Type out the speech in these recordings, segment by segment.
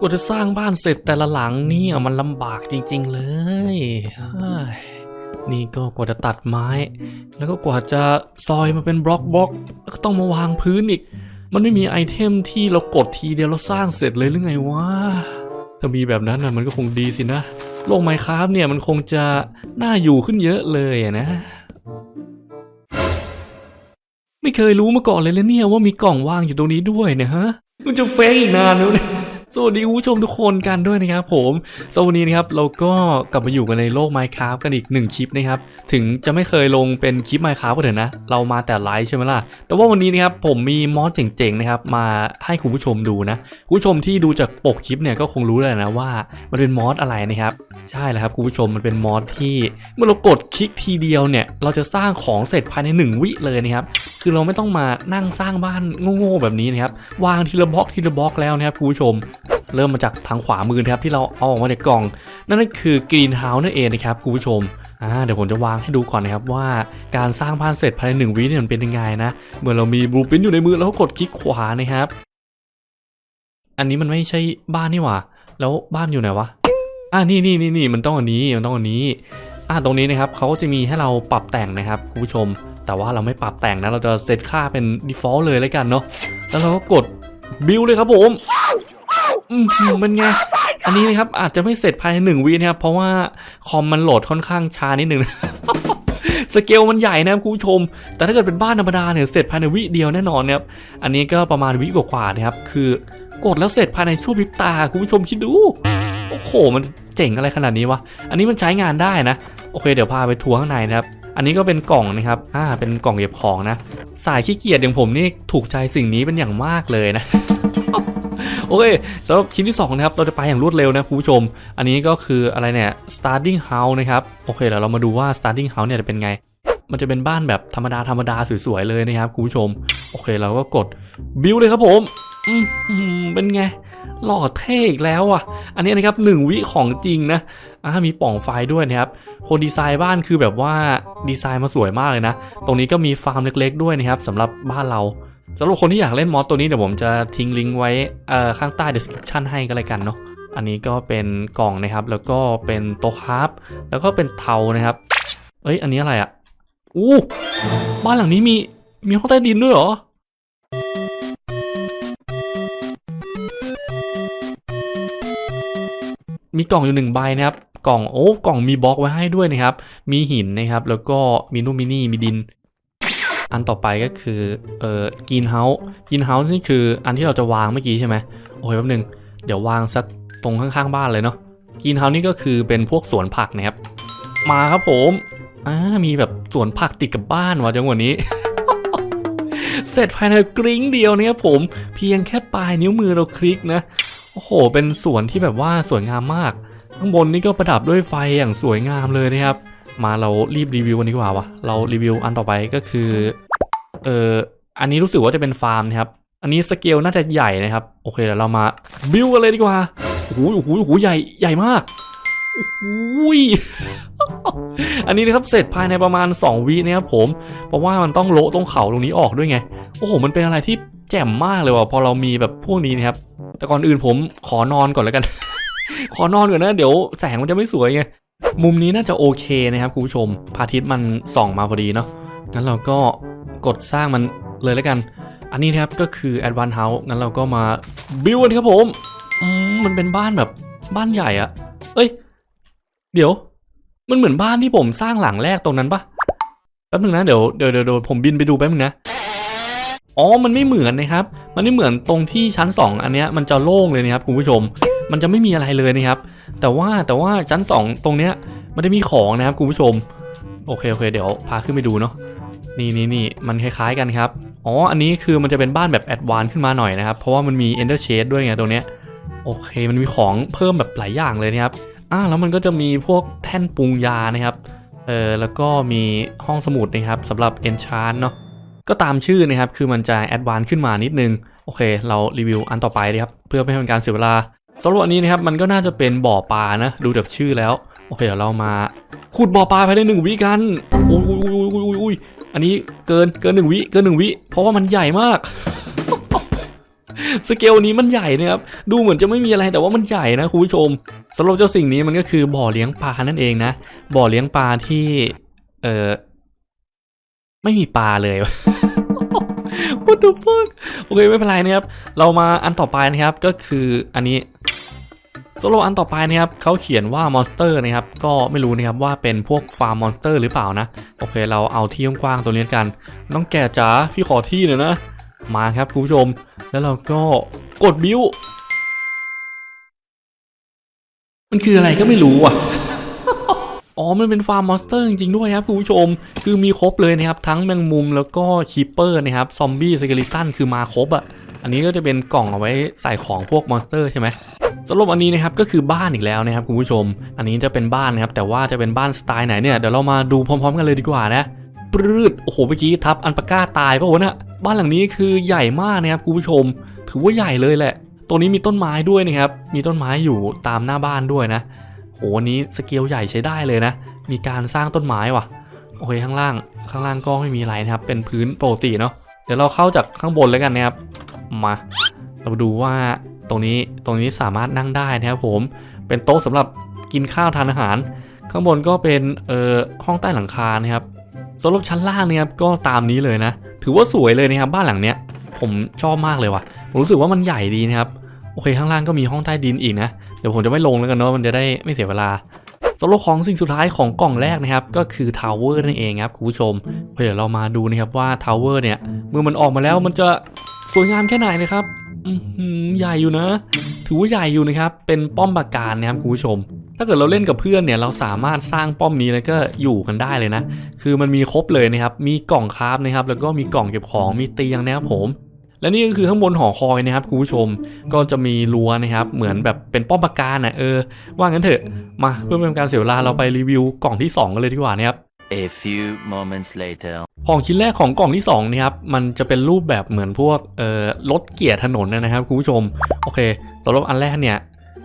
กว่าจะสร้างบ้านเสร็จแต่ละหลังเนี่ยมันลำบากจริง ๆ เลย นี่ก็กว่าจะตัดไม้ แล้วก็กว่าจะซอยมาเป็นบล็อกบล็อกแล้วก็ต้องมาวางพื้นอีก มันไม่มีไอเทมที่เรากดทีเดียวเราสร้างเสร็จเลยหรือไงวะ ถ้ามีแบบนั้นนะมันก็คงดีสินะ โลกไมค์คราฟเนี่ยมันคงจะน่าอยู่ขึ้นเยอะเลยนะไม่เคยรู้มาก่อนเลยเลยเนี่ยว่ามีกล่องว่างอยู่ตรงนี้ด้วยนะฮะ มันจะเฟกอีกนานแล้วเนี่ย สวัสดีคุณผู้ชมทุกคนกันด้วยนะครับผมสวัสดีนะครับเราก็กลับมาอยู่กันในโลก Minecraft กันอีกหนึ่งคลิปนะครับ ถึงจะไม่เคยลงเป็นคลิป Minecraft ก็เถอะนะ เรามาแต่ไลฟ์ใช่ไหมล่ะ แต่ว่าวันนี้นะครับผมมีมอสเจ๋งๆนะครับมาให้คุณผู้ชมดูนะ คุณผู้ชมที่ดูจากปกคลิปเนี่ยก็คงรู้เลยนะว่ามันเป็นมอสอะไรนะครับ ใช่แล้วครับคุณผู้ชมมันเป็นมอสที่เมื่อเรากดคลิกทีเดียวเนี่ยเราจะสร้างของเสร็จภายในหนึ่งวิเลยนะครับ คือเราไม่ต้องมานั่งสร้างบ้านโง่ๆแบบนี้นะครับ วางทีละบล็อกทีละบล็อกแล้วนะครับคุณผู้ชม เริ่มมาจากทางขวามือนะครับที่เราเอาออกมาจากกล่อง นั่นก็คือกรีนเฮาส์นั่นเองนะครับคุณผู้ชมอ่าเดี๋ยวผมจะวางให้ดูก่อนนะครับว่าการสร้างบ้านเสร็จภายในหนึ่งวิเนี่ยมันเป็นยังไงนะเมื่อเรามีบลูพิ้นอยู่ในมือแล้วก็กดคลิกขวานะครับ อันนี้มันไม่ใช่บ้านนี่หว่า แล้วบ้านอยู่ไหนวะอ่านี่นี่นี่นี่มันต้องอันนี้มันต้องอันนี้อ่าตรงนี้นะครับเขาก็จะมีให้เราปรับแต่งนะครับคุณผู้ชม แต่ว่าเราไม่ปรับแต่งนะ เราจะเซตค่าเป็น default เลยแล้วกันเนาะ แล้วเราก็กด build เลยครับผมอืมเป็นไง อันนี้นะครับอาจจะไม่เสร็จภายในหนึ่งวินะครับ เพราะว่าคอมมันโหลดค่อนข้างช้านิดหนึ่งสเกลมันใหญ่นะครับคุณผู้ชม แต่ถ้าเกิดเป็นบ้านธรรมดาเนี่ยเสร็จภายในวิเดียวแน่นอนนะครับ อันนี้ก็ประมาณวิกว่าๆนะครับ คือกดแล้วเสร็จภายในชั่วพริบตาคุณผู้ชมคิดดู โอ้โห มันเจ๋งอะไรขนาดนี้วะ อันนี้มันใช้งานได้นะ โอเค เดี๋ยวพาไปทัวร์ข้างในนะครับ อันนี้ก็เป็นกล่องนะครับ อ่า เป็นกล่องเก็บของนะ สายขี้เกียจอย่างผมนี่ถูกใจสิ่งนี้เป็นอย่างมากเลยนะ โอเคสำหรับชิ้นที่2นะครับ เราจะไปอย่างรวดเร็วนะคุณผู้ชม อันนี้ก็คืออะไรเนี่ย starting house นะครับ โอเคเดี๋ยวเรามาดูว่า starting house เนี่ยจะเป็นไง มันจะเป็นบ้านแบบธรรมดาธรรมดาสวยๆเลยนะครับคุณผู้ชม โอเคเราก็กด build เลยครับผม อืมอืมเป็นไง หล่อเท่อีกแล้วอะ อันนี้นะครับหนึ่งวิของจริงนะอ่ามีป่องไฟด้วยนะครับ คนดีไซน์บ้านคือแบบว่าดีไซน์มาสวยมากเลยนะ ตรงนี้ก็มีฟาร์มเล็กๆด้วยนะครับสำหรับบ้านเราสำหรับคนที่อยากเล่นมอสตัวนี้เดี๋ยวผมจะทิ้งลิงก์ไว้เอ่อข้างใต้ description ให้ก็แล้วกันเนาะ อันนี้ก็เป็นกล่องนะครับ แล้วก็เป็นโต๊ะครับแล้วก็เป็นเทานะครับ เอ้ย อันนี้อะไรอะ่ะ อู้ บ้านหลังนี้มีมีห้องใต้ดินด้วยเหรอ มีกล่องอยู่หนึ่งใบนะครับ กล่องโอ้กล่องมีบล็อกไว้ให้ด้วยนะครับ มีหินนะครับ แล้วก็มีนู่นมีนี่มีดิน อันต่อไปก็คือเอ่อกินเฮาส์กินเฮาส์นี่คืออันที่เราจะวางเมื่อกี้ใช่ไหมโอเคแป๊บนึงเดี๋ยววางสักตรงข้างๆบ้านเลยเนาะกินเฮาส์นี่ก็คือเป็นพวกสวนผักนะครับ มาครับผมอ่ามีแบบสวนผักติดกับบ้านว่ะจังหวะนี้เสร็จภายในกริ้งเดียวเนี่ยผม เพียงแค่ปลายนิ้วมือเราคลิกนะ โอ้โห เป็นสวนที่แบบว่าสวยงามมาก ข้างบนนี่ก็ประดับด้วยไฟอย่างสวยงามเลยนะครับ มาเรารีบรีวิวกันดีกว่าวะเรารีวิวอันต่อไปก็คือ เอออันนี้รู้สึกว่าจะเป็นฟาร์มนะครับ อันนี้สเกลน่าจะใหญ่นะครับ โอเคเดี๋ยวเรามาบิวกันเลยดีกว่าโอ้โหโอ้โหโอ้โหใหญ่ใหญ่มากอ้ยอันนี้นะครับเสร็จภายในประมาณ 2วินะครับผม เพราะว่ามันต้องโละตรงเขาตรงนี้ออกด้วยไง โอ้โห มันเป็นอะไรที่ แจ่มมากเลยว่ะพอเรามีแบบพวกนี้นะครับ แต่ก่อนอื่นผมขอนอนก่อนแล้วกัน ขอนอนก่อนนะ เดี๋ยวแสงมันจะไม่สวยไง มุมนี้น่าจะโอเคนะครับคุณผู้ชมพาทิตมันส่องมาพอดีเนาะ งั้นเราก็กดสร้างมันเลยแล้วกัน อันนี้นะครับก็คือ Advanced House งั้นเราก็มาบิวกันครับผมมมันเป็นบ้านแบบบ้านใหญ่อะเอ้ย เดี๋ยว มันเหมือนบ้านที่ผมสร้างหลังแรกตรงนั้นปะแป๊บนึงนะเดี๋ยวเดี๋ยวเดี๋ยวเดี๋ยวผมบินไปดูแป๊บนึงนะ อ๋อ มันไม่เหมือนนะครับ มันไม่เหมือนตรงที่ชั้น 2 อันเนี้ยมันจะโล่งเลยนะครับคุณผู้ชม มันจะไม่มีอะไรเลยนะครับ แต่ว่าแต่ว่าชั้น 2 ตรงเนี้ยมันจะมีของนะครับคุณผู้ชม โอเคโอเค เดี๋ยวพาขึ้นไปดูเนาะ นี่นี่นี่มันคล้าย ๆกันครับ อ๋อ อันนี้คือมันจะเป็นบ้านแบบแอดวานขึ้นมาหน่อยนะครับ เพราะว่ามันมี Ender Shade ด้วยไงตรงเนี้ย โอเค มันมีของเพิ่มแบบหลายอย่างเลยนะครับ อ่าแล้วมันก็จะมีพวกแท่นปรุงยานะครับ เออแล้วก็มีห้องสมุดนะครับสำหรับ Enchant เนาะ ก็ตามชื่อนะครับ คือมันจะแอดวานซ์ขึ้นมานิดนึง โอเค เรารีวิวอันต่อไปนะครับ เพื่อไม่ให้เป็นการเสียเวลาสำหรับอันนี้นะครับ มันก็น่าจะเป็นบ่อปลานะ ดูจากชื่อแล้ว โอเค เดี๋ยวเรามาขุดบ่อปลาภายในหนึ่งวิกันอุ้ยอุ้ยอุ้ยอุ้ยอุ้ยอันนี้เกินเกินหนึ่งวิเกินหนึ่งวิ เพราะว่ามันใหญ่มาก สเกลนี้มันใหญ่นะครับ ดูเหมือนจะไม่มีอะไรแต่ว่ามันใหญ่นะคุณผู้ชมสำหรับเจ้าสิ่งนี้มันก็คือบ่อเลี้ยงปลานั่นเองนะ บ่อเลี้ยงปลาที่ เอ่อ ไม่มีปลาเลย What the fuck โอเคไม่เป็นไรนะครับ เรามาอันต่อไปนะครับก็คืออันนี้สำหรับอันต่อไปนะครับเขาเขียนว่ามอนสเตอร์นะครับ ก็ไม่รู้นะครับว่าเป็นพวกฟาร์มมอนสเตอร์หรือเปล่านะ โอเค เราเอาที่กว้างๆตัวนี้กัน น้องแก่จ๋าพี่ขอที่หน่อยนะ มาครับคุณผู้ชม แล้วเราก็กดบิวมันคืออะไรก็ไม่รู้อะ อ๋อ มันเป็นฟาร์มมอนสเตอร์จริงๆด้วยครับคุณผู้ชม คือมีครบเลยนะครับ ทั้งแมงมุมแล้วก็คีเปอร์นะครับ ซอมบี้สเกลิตันคือมาครบอะ อันนี้ก็จะเป็นกล่องเอาไว้ใส่ของพวกมอนสเตอร์ใช่ไหมสำหรับอันนี้นะครับก็คือบ้านอีกแล้วนะครับคุณผู้ชม อันนี้จะเป็นบ้านนะครับแต่ว่าจะเป็นบ้านสไตล์ไหนเนี่ยเดี๋ยวเรามาดูพร้อม ๆ กันเลยดีกว่านะปรืดโอ้โหเมื่อกี้ทับอันปาก้าตายปะวะเนี่ยบ้านหลังนี้คือใหญ่มากนะครับคุณผู้ชม ถือว่าใหญ่เลยแหละตรงนี้มีต้นไม้ด้วยนะครับมีต้นไม้อยู่ตามหน้าบ้านด้วยนะ โหวันนี้สเกลใหญ่ใช้ได้เลยนะ มีการสร้างต้นไม้ว่ะ โอเคข้างล่าง ข้างล่างก็ไม่มีอะไรนะครับ เป็นพื้นปกติเนาะ เดี๋ยวเราเข้าจากข้างบนแล้วกันนะครับ มา เราดูว่าตรงนี้ ตรงนี้สามารถนั่งได้นะครับผม เป็นโต๊ะสำหรับกินข้าวทานอาหาร ข้างบนก็เป็นเอ่อห้องใต้หลังคานะครับสำหรับชั้นล่างเนี่ยครับก็ตามนี้เลยนะ ถือว่าสวยเลยนะครับบ้านหลังเนี้ย ผมชอบมากเลยว่ะ ผมรู้สึกว่ามันใหญ่ดีนะครับ โอเคข้างล่างก็มีห้องใต้ดินอีกนะ เดี๋ยวผมจะไม่ลงแล้วกันเนาะมันจะได้ไม่เสียเวลาสำหรับของสิ่งสุดท้ายของกล่องแรกนะครับ ก็คือทาวเวอร์นั่นเองครับคุณผู้ชมเดี๋ยวเรามาดูนะครับว่าทาวเวอร์เนี่ยเมื่อมันออกมาแล้วมันจะสวยงามแค่ไหนนะครับอืใหญ่อยู่นะ ถือว่าใหญ่อยู่นะครับ เป็นป้อมปราการนะครับคุณผู้ชม ถ้าเกิดเราเล่นกับเพื่อนเนี่ยเราสามารถสร้างป้อมนี้แล้วก็อยู่กันได้เลยนะ คือมันมีครบเลยนะครับ มีกล่องคราฟนะครับ แล้วก็มีกล่องเก็บของ มีเตียงนะครับผม และนี่ก็คือข้างบนหอคอยนะครับคุณผู้ชมก็จะมีรั้วนะครับ เหมือนแบบเป็นป้อมปราการนะเออ ว่างั้นเถอะมาเพื่อไม่เป็นการเสียเวลาเราไปรีวิวกล่องที่ 2 กันเลยดีกว่านะครับ A few moments later. ของชิ้นแรกของกล่องที่2นะครับ มันจะเป็นรูปแบบเหมือนพวกเอ่อรถเกียร์ถนนนะครับคุณผู้ชม โอเคสำหรับอันแรกเนี่ย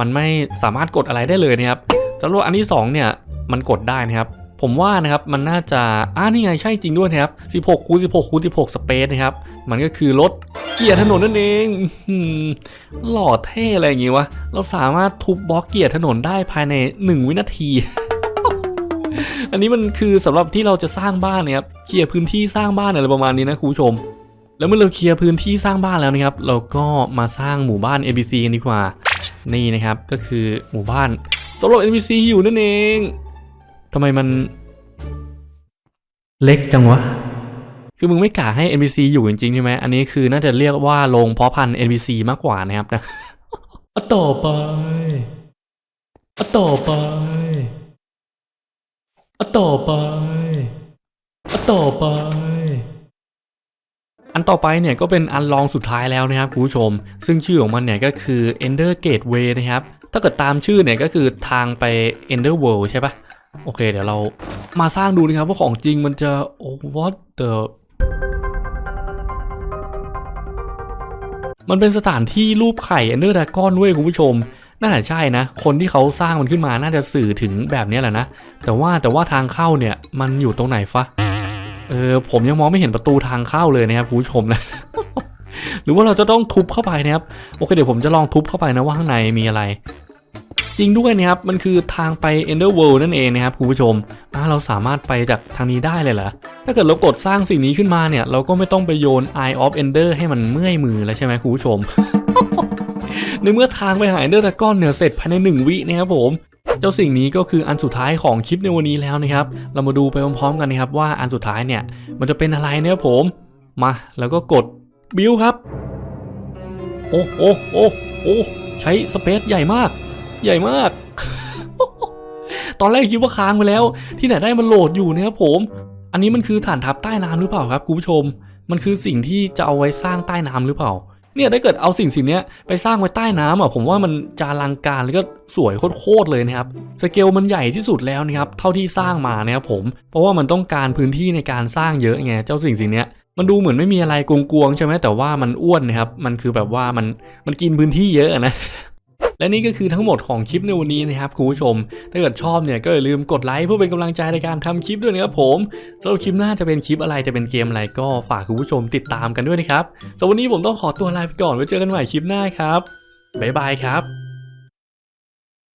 มันไม่สามารถกดอะไรได้เลยนะครับสำหรับอันที่สองเนี่ย มันกดได้นะครับ ผมว่านะครับมันน่าจะอ่านี่ไงใช่จริงด้วยนะครับ16คูณ16คูณ16สเปซนะครับ มันก็คือรถเกียร์ถนนนั่นเองหล่อเท่อะไรอย่างงี้วะ เราสามารถทุบบล็อกเกียร์ถนนได้ภายใน 1 วินาที อันนี้มันคือสำหรับที่เราจะสร้างบ้านนะครับเคลียร์พื้นที่สร้างบ้านอะไรประมาณนี้นะคุณผู้ชม แล้วเมื่อเราเคลียร์พื้นที่สร้างบ้านแล้วนะครับ เราก็มาสร้างหมู่บ้าน ABC กันดีกว่า นี่นะครับก็คือหมู่บ้านสำหรับ NPC อยู่นั่นเอง ทำไมมันเล็กจังวะ คือมึงไม่กะให้ NPC อยู่จริงๆใช่ไหม อันนี้คือน่าจะเรียกว่าโรงเพาะพันธุ์ NPC มากกว่านะครับนะอะต่อไปอะต่อไปอะต่อไปอะต่อไป อันต่อไปเนี่ยก็เป็นอันลองสุดท้ายแล้วนะครับคุณผู้ชม ซึ่งชื่อของมันเนี่ยก็คือ Ender Gateway นะครับ ถ้าเกิดตามชื่อเนี่ยก็คือทางไป Ender World ใช่ปะ โอเค เดี๋ยวเรามาสร้างดูนะครับว่าของจริงมันจะโอ้ what the มันเป็นสถานที่รูปไข่ Ender Dragon ด้วยคุณผู้ชมน่าจะใช่นะ คนที่เขาสร้างมันขึ้นมาน่าจะสื่อถึงแบบนี้แหละนะ แต่ว่าแต่ว่าทางเข้าเนี่ยมันอยู่ตรงไหนฟะ เออผมยังมองไม่เห็นประตูทางเข้าเลยนะครับคุณผู้ชมนะ หรือว่าเราจะต้องทุบเข้าไปนะครับ โอเคเดี๋ยวผมจะลองทุบเข้าไปนะว่าข้างในมีอะไร จริงด้วยนะครับ มันคือทางไป Ender World นั่นเองนะครับคุณผู้ชมอ่าเราสามารถไปจากทางนี้ได้เลยเหรอ ถ้าเกิดเรากดสร้างสิ่งนี้ขึ้นมาเนี่ย เราก็ไม่ต้องไปโยน Eye of Ender ให้มันเมื่อยมือแล้วใช่ไหมคุณผู้ชม ในเมื่อทางไปหา Ender Dragon เนี่ยเสร็จภายในหนึ่งวินะครับผมเจ้าสิ่งนี้ก็คืออันสุดท้ายของคลิปในวันนี้แล้วนะครับ เรามาดูไปพร้อมๆกันนะครับว่าอันสุดท้ายเนี่ย มันจะเป็นอะไรเนี่ยผม มา แล้วก็กดบิวครับ โอ้โอ้โอ้โอ้ใช้สเปซใหญ่มาก ใหญ่มาก ตอนแรกคิดว่าค้างไปแล้ว ที่ไหนได้มันโหลดอยู่นะครับผม อันนี้มันคือฐานทัพใต้น้ำหรือเปล่าครับคุณผู้ชม มันคือสิ่งที่จะเอาไว้สร้างใต้น้ำหรือเปล่า เนี่ยถ้าเกิดเอาสิ่งสิ่งนี้ไปสร้างไว้ใต้น้ำอะผมว่ามันจะอลังการแล้วก็สวยโคตรๆเลยนะครับสเกลมันใหญ่ที่สุดแล้วนะครับเท่าที่สร้างมานะครับผม เพราะว่ามันต้องการพื้นที่ในการสร้างเยอะไงเจ้าสิ่งสิ่งนี้มันดูเหมือนไม่มีอะไรกวงๆใช่ไหมแต่ว่ามันอ้วนนะครับ มันคือแบบว่ามันมันกินพื้นที่เยอะนะ และนี่ก็คือทั้งหมดของคลิปในวันนี้นะครับคุณผู้ชม ถ้าเกิดชอบเนี่ยก็อย่าลืมกดไลค์เพื่อเป็นกำลังใจในการทำคลิปด้วยนะครับผมสำหรับคลิปหน้าจะเป็นคลิปอะไรจะเป็นเกมอะไรก็ฝากคุณผู้ชมติดตามกันด้วยนะครับสำหรับวันนี้ผมต้องขอตัวลาไปก่อนไว้เจอกันใหม่คลิปหน้าครับบ๊ายบายครับ